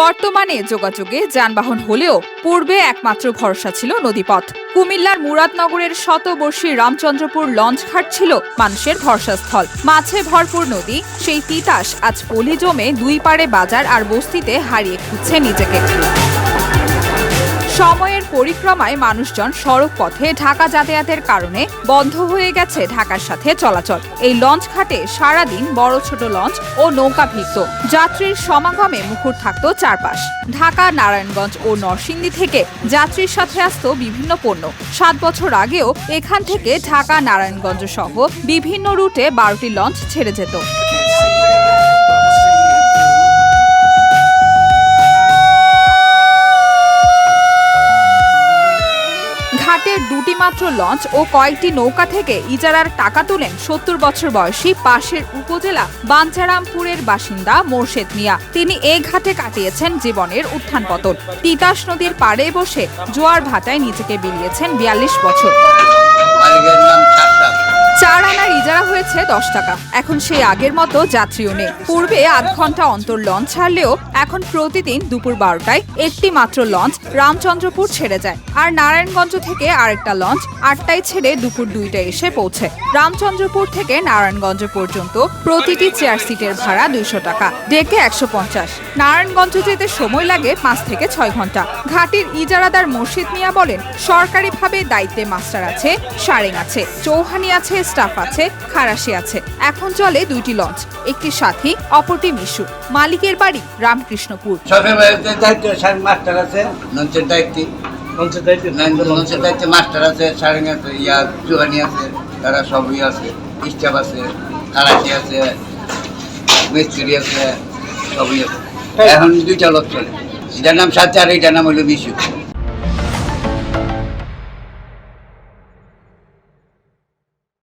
বর্তমানে যোগাযোগে যানবাহন হলেও পূর্বে একমাত্র ভরসা ছিল নদীপথ। কুমিল্লার মুরাদনগরের শতবর্ষী রামচন্দ্রপুর লঞ্চঘাট ছিল মানুষের ভরসাস্থল। মাছে ভরপুর নদী, সেই তিতাস আজ পলি জমে দুই পারে বাজার আর বস্তিতে হারিয়ে খুঁজছে নিজেকে। সময়ের পরিক্রমায় মানুষজন সড়ক পথে ঢাকা যাতায়াতের কারণে বন্ধ হয়ে গেছে ঢাকার সাথে চলাচল। এই লঞ্চ ঘাটে সারাদিন বড় ছোট লঞ্চ ও নৌকা ভিড়ত। যাত্রীর সমাগমে মুখর থাকত চারপাশ। ঢাকা, নারায়ণগঞ্জ ও নরসিংদী থেকে যাত্রীর সাথে আসত বিভিন্ন পণ্য। সাত বছর আগেও এখান থেকে ঢাকা, নারায়ণগঞ্জ সহ বিভিন্ন রুটে বারোটি লঞ্চ ছেড়ে যেত। ঘাটের দুটি মাত্র লঞ্চ ও কয়েকটি নৌকা থেকে ইজারার টাকা তুলেন সত্তর বছর বয়সী পাশের উপজেলা বাঞ্চারামপুরের বাসিন্দা মোর্শেদ মিয়া। তিনি এ ঘাটে কাটিয়েছেন জীবনের উত্থান পতন। তিতাস নদীর পাড়ে বসে জোয়ার ভাটায় নিজেকে বিলিয়েছেন বিয়াল্লিশ বছর। দশ টাকা। এখন সেই আগের মতো যাত্রীও নেই। পূর্বে আধ ঘণ্টা অন্তর লঞ্চ ছাড়লেও এখন প্রতিদিন দুপুর বারোটায় একটি মাত্র লঞ্চ রামচন্দ্রপুর ছেড়ে যায়। আর নারায়ণগঞ্জ থেকে আরেকটা লঞ্চ আটটায় ছেড়ে দুপুর দুইটায় এসে পৌঁছে। রামচন্দ্রপুর থেকে নারায়ণগঞ্জ পর্যন্ত প্রতিটি চেয়ার সিটের ভাড়া দুইশো টাকা, ডেকে একশো পঞ্চাশ। নারায়ণগঞ্জ যেতে সময় লাগে পাঁচ থেকে ছয় ঘণ্টা। ঘাটির ইজারাদার মুর্শিদ মিয়া বলেন, সরকারিভাবে দায়িত্বে মাস্টার আছে সারেং আছে, চৌহানি আছে, স্টাফ আছে খারাসি আছে এখন চলে দুইটি লঞ্চ একটি সাথী অপরটি মিশু। মালিকের বাড়ি রামকৃষ্ণপুর। সরকার বাড়িতে দায়িত্ব মাস্টার আছে। লঞ্চের দায়িত্বে। লঞ্চের দায়িত্বে লঞ্চের দায়িত্বে মাস্টার আছে সারেং আছে ইয়া চুহানি আছে তারা সবই আছে স্টাফ আছে কারাটি আছে মিস্ত্রি আছে সবই আছে। এখন দুইটা লোক চলে। এটার নাম সাথে আর এটার নাম হলো মিশু।